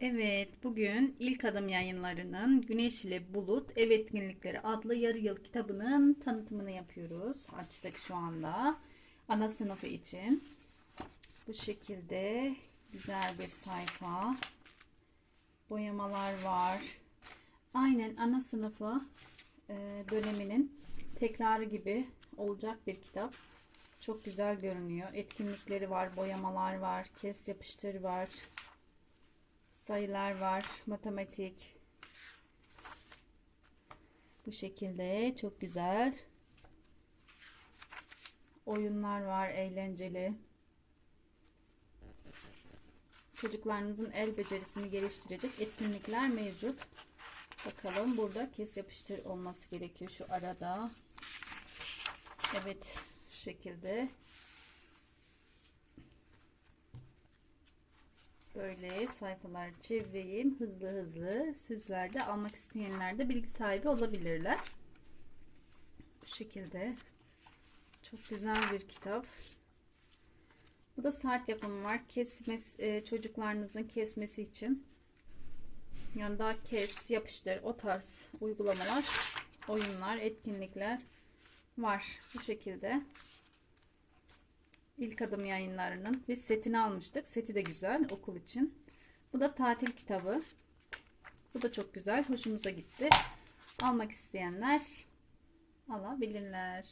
Evet, bugün ilk adım yayınlarının Güneş ile Bulut Ev Etkinlikleri adlı yarı yıl kitabının tanıtımını yapıyoruz. Açtık şu anda. Ana sınıfı için. Bu şekilde güzel bir sayfa. Boyamalar var. Aynen ana sınıfı e, döneminin tekrarı gibi olacak bir kitap. Çok güzel görünüyor. Etkinlikleri var, boyamalar var, kes yapıştır var sayılar var, matematik. Bu şekilde çok güzel. Oyunlar var, eğlenceli. Çocuklarınızın el becerisini geliştirecek etkinlikler mevcut. Bakalım burada kes yapıştır olması gerekiyor şu arada. Evet, şu şekilde. Böyle sayfalar çevireyim hızlı hızlı. Sizler de almak isteyenler de bilgi sahibi olabilirler. Bu şekilde. Çok güzel bir kitap. Bu da saat yapımı var. Kesmesi, e, çocuklarınızın kesmesi için. Yani daha kes, yapıştır o tarz uygulamalar, oyunlar, etkinlikler var. Bu şekilde. İlk adım yayınlarının biz setini almıştık. Seti de güzel okul için. Bu da tatil kitabı. Bu da çok güzel. Hoşumuza gitti. Almak isteyenler alabilirler.